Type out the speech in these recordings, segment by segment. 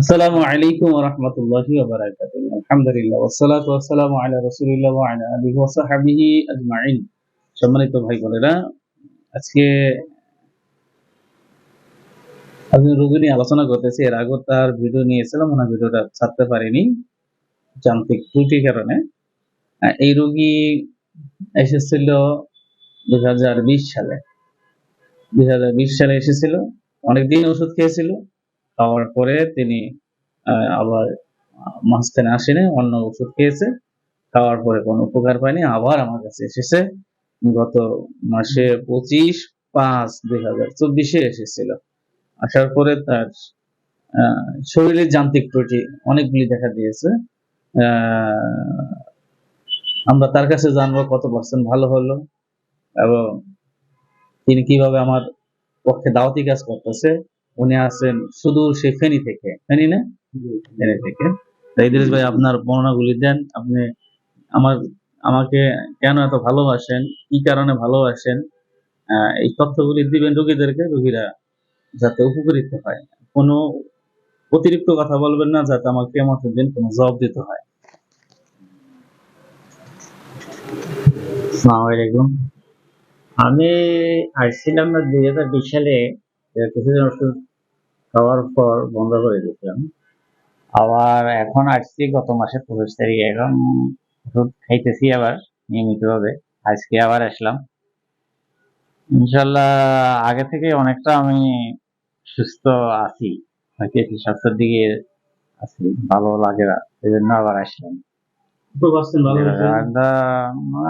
আসসালামু আলাইকুম ওয়া রাহমাতুল্লাহি ওয়া বারাকাতুহু। আলহামদুলিল্লাহ সম্মানিত ভাই বোনেরা আজকে আমি আলোচনা করতেছি। এর আগে তার ভিডিও নিয়েছিলাম ভিডিওটা ছাড়তে পারিনি, যান্ত্রিক ত্রুটির কারণে। এই রোগী এসেছিল দুই হাজার বিশ সালে। দুই হাজার বিশ সালে এসেছিল, অনেকদিন ওষুধ খেয়েছিল খাওয়ার পরে তিনি আবার মাঝখানে আসেনি, অন্য ওষুধ খেয়েছে। খাওয়ার পরে কোনো উপকার পায়নি, আবার আমার কাছে এসেছে। গত মাসে পঁচিশ পাঁচ দুই হাজার চব্বিশে এসেছিল। আসার পরে তার শরীরের যান্ত্রিক ত্রুটি অনেকগুলি দেখা দিয়েছে। আমরা তার কাছে জানব কত পার্সেন্ট ভালো হলো এবং তিনি কীভাবে আমার পক্ষে দাওয়াতি কাজ করতেছে। উনি আছেন শুধু সে ফেনী থেকে। ফেনী না? ফেনী থেকে। তো ইদ্রিস ভাই আপনার বর্ণনাগুলি দেন। আপনি আমার আমাকে কেন এত ভালোবাসেন? কি কারণে ভালোবাসেন? আহ, এই তথ্যগুলি দিবেন রোগীদেরকে রোগীরা যাতে উপকৃত হয়। কোনো অতিরিক্ত কথা বলবেন না যাতে আমার কেমন দিন কোনো জবাব দিতে হয়। আসসালামু আলাইকুম। আমি আসছিলাম না দুই হাজার বিশ সালে কিছুদিন ওষুধ খাওয়ার পর বন্ধ করে দিয়েছিলাম। আবার এখন আসছি গত মাসের পঁচিশ তারিখে। এখন ওষুধ খাইতেছি আবার নিয়মিতভাবে। আজকে আবার আসলাম। ইনশাল্লাহ আগে থেকে অনেকটা আমি সুস্থ আছি। হয়তো স্বাস্থ্যের দিকে আছি ভালো লাগে না। এই জন্য আবার আসলাম।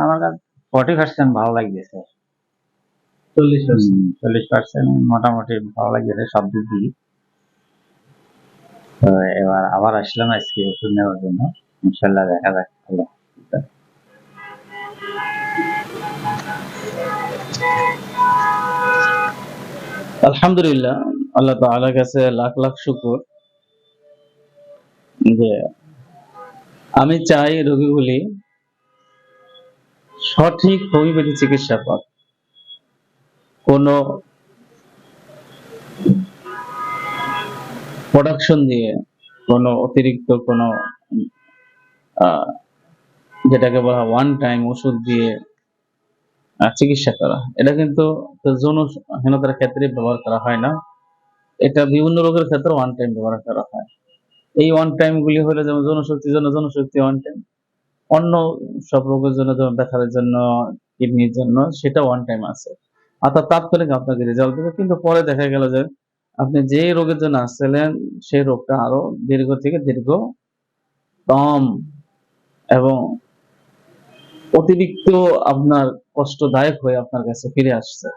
আমার কাছে ফর্টি পার্সেন্ট ভালো লাগতেছে। চল্লিশ পার্সেন্ট। চল্লিশ পার্সেন্ট মোটামুটি ভালো লাগছে সব দিক দিয়ে তো এবার আবার আসলাম আজকে ওষুধ নেওয়ার জন্য। ইনশাল্লাহ দেখা যাক ভালো আলহামদুলিল্লাহ আল্লাহ তাআলার কাছে লাখ লাখ শুকর যে আমি চাই রোগীগুলি সঠিক হোমিওপ্যাথি চিকিৎসা পাক। কোনো প্রোডাকশন দিয়ে কোনো অতিরিক্ত কোনো যেটাকে বলা ওয়ান টাইম ওষুধ দিয়ে চিকিৎসা করা। এটা কিন্তু যৌনহীনতার ক্ষেত্রে ব্যবহার করা হয় না। এটা বিভিন্ন রোগের ক্ষেত্রে ওয়ান টাইম ব্যবহার করা হয়। এই ওয়ান টাইম গুলি হলো যেমন জনশক্তির জন্য জনশক্তি ওয়ান টাইম অন্য সব রোগের জন্য যেমন ব্যথার জন্য, কিডনির জন্য সেটা ওয়ান টাইম আছে। অর্থাৎ তাৎক্ষণিক আপনাকে রেজাল্ট দেবে। কিন্তু পরে দেখা গেল যে আপনি যে রোগের জন্য আসছিলেন, সেই রোগটা আরও দীর্ঘ থেকে দীর্ঘ কম এবং অতিরিক্ত আপনার কষ্টদায়ক হয়ে আপনার কাছে ফিরে আসছে।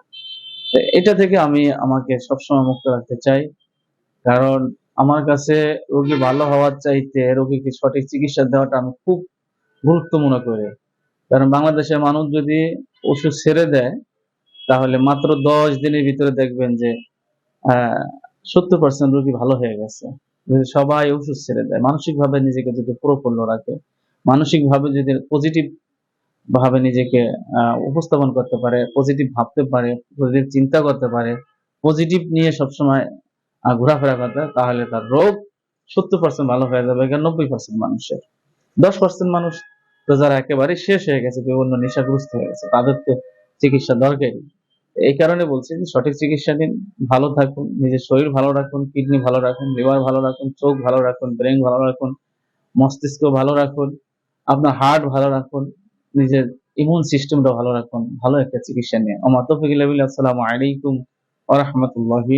এটা থেকে আমি আমাকে সবসময় মুক্ত রাখতে চাই। কারণ আমার কাছে রোগী ভালো হওয়ার চাইতে রোগীকে সঠিক চিকিৎসা দেওয়াটা আমি খুব গুরুত্ব মনে করি। কারণ বাংলাদেশের মানুষ যদি ওষুধ ছেড়ে দেয় তাহলে মাত্র দশ দিনের ভিতরে দেখবেন যে সত্তর পার্সেন্ট রোগী ভালো হয়ে গেছে। যদি সবাই ওষুধ ছেড়ে দেয় মানসিক ভাবে নিজেকে যদি প্রফুল্ল রাখে মানসিক ভাবে যদি পজিটিভ ভাবে নিজেকে উপস্থাপন করতে পারে পজিটিভ ভাবতে পারে পজিটিভ চিন্তা করতে পারে পজিটিভ নিয়ে সবসময় ঘোরাফেরা করতে, তাহলে তার রোগ সত্তর পার্সেন্ট ভালো হয়ে যাবে নব্বই পার্সেন্ট মানুষের। দশ পার্সেন্ট মানুষ তো যারা একেবারে শেষ হয়ে গেছে বিভিন্ন নেশাগ্রস্ত হয়ে গেছে, তাদের তো চিকিৎসা দরকারই। এই কারণে বলছি যে সঠিক চিকিৎসা নিন ভালো থাকুন, নিজের শরীর ভালো রাখুন কিডনি ভালো রাখুন লিভার ভালো রাখুন, চোখ ভালো রাখুন ব্রেন ভালো রাখুন, মস্তিষ্ক ভালো রাখুন, আপনার হার্ট ভালো রাখুন, নিজের ইমিউন সিস্টেমটা ভালো রাখুন, ভালো একটা চিকিৎসা নিয়ে। আমার তফিক আসসালামু আলাইকুম ওয়া রাহমাতুল্লাহি